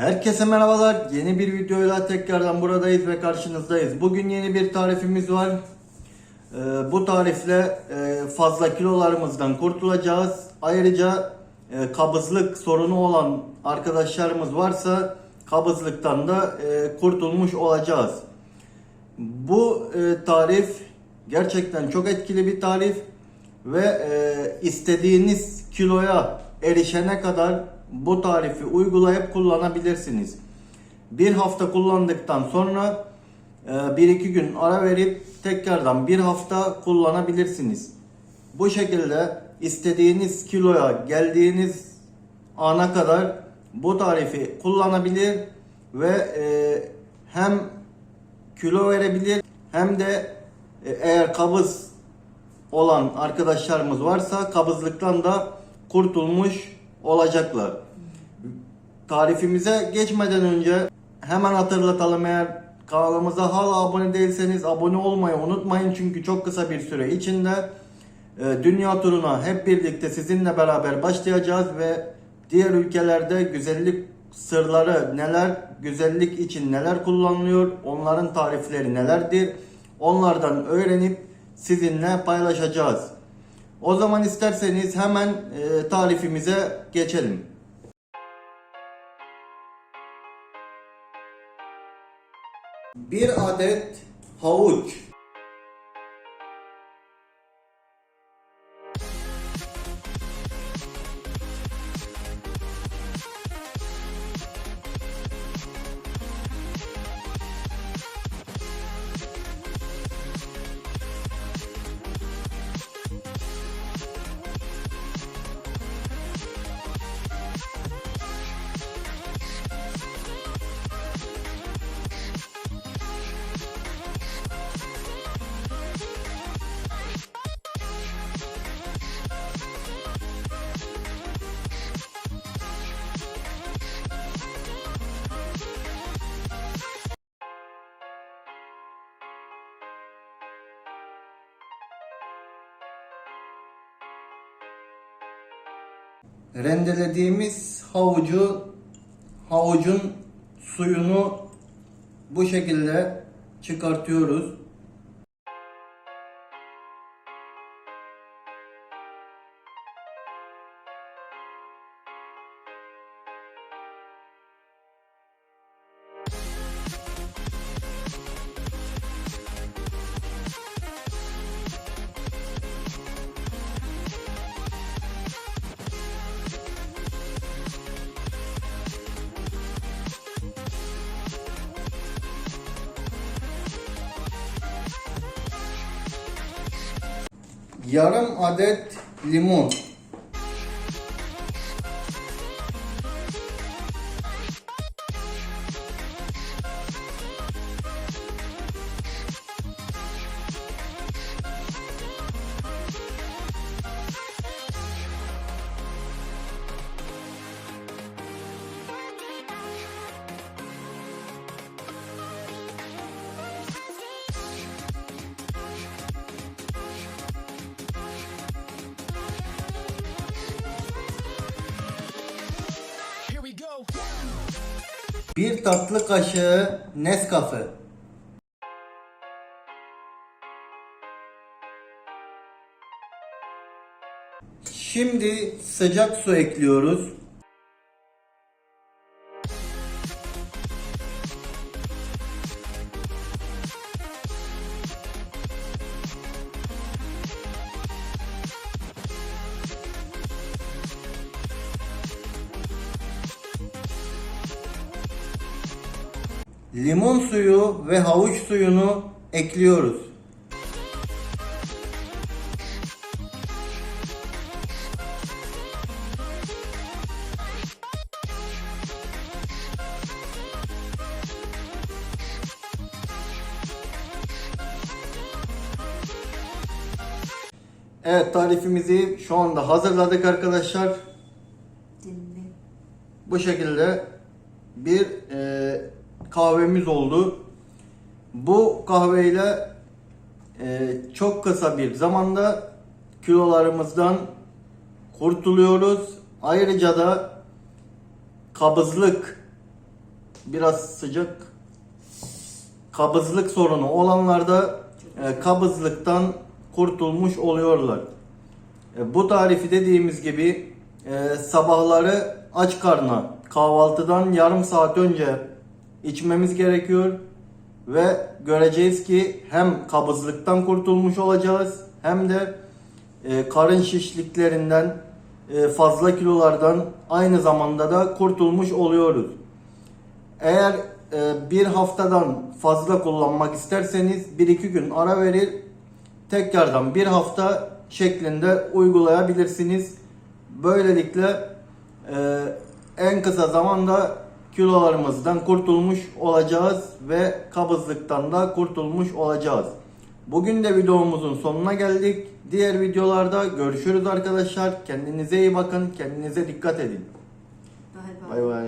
Herkese merhabalar. Yeni bir videoyla tekrardan buradayız ve karşınızdayız. Bugün yeni bir tarifimiz var. Ee, bu tarifle e, fazla kilolarımızdan kurtulacağız. Ayrıca e, kabızlık sorunu olan arkadaşlarımız varsa kabızlıktan da e, kurtulmuş olacağız. Bu tarif gerçekten çok etkili bir tarif ve istediğiniz kiloya erişene kadar bu tarifi uygulayıp kullanabilirsiniz. Bir hafta kullandıktan sonra e, bir iki gün ara verip tekrardan bir hafta kullanabilirsiniz. Bu şekilde istediğiniz kiloya geldiğiniz ana kadar bu tarifi kullanabilir ve e, hem kilo verebilir hem de e, eğer kabız olan arkadaşlarımız varsa kabızlıktan da kurtulmuş olacaklar. Tarifimize geçmeden önce hemen hatırlatalım eğer kanalımıza hala abone değilseniz abone olmayı unutmayın çünkü çok kısa bir süre içinde e, dünya turuna hep birlikte sizinle beraber başlayacağız ve diğer ülkelerde güzellik sırları neler, güzellik için neler kullanılıyor, onların tarifleri nelerdir, onlardan öğrenip sizinle paylaşacağız. O zaman isterseniz hemen e, tarifimize geçelim. Bir adet havuç, rendelediğimiz havucu havucun suyunu bu şekilde çıkartıyoruz. Yarım adet limon. 1 tatlı kaşığı Nescafe. Şimdi sıcak su ekliyoruz. Limon suyu ve havuç suyunu ekliyoruz. Evet tarifimizi şu anda hazırladık arkadaşlar. Bu şekilde bir e, kahvemiz oldu. Bu kahveyle e, çok kısa bir zamanda kilolarımızdan kurtuluyoruz. Ayrıca da kabızlık biraz sıcak. Kabızlık sorunu olanlarda e, kabızlıktan kurtulmuş oluyorlar. E, bu tarifi dediğimiz gibi e, sabahları aç karnına kahvaltıdan yarım saat önce içmemiz gerekiyor ve göreceğiz ki hem kabızlıktan kurtulmuş olacağız hem de e, karın şişliklerinden e, fazla kilolardan aynı zamanda da kurtulmuş oluyoruz. Eğer e, bir haftadan fazla kullanmak isterseniz 1-2 gün ara verir tekrardan bir hafta şeklinde uygulayabilirsiniz. Böylelikle e, en kısa zamanda kilolarımızdan kurtulmuş olacağız ve kabızlıktan da kurtulmuş olacağız. Bugün de videomuzun sonuna geldik. Diğer videolarda görüşürüz arkadaşlar. Kendinize iyi bakın. Kendinize dikkat edin. Bay bay.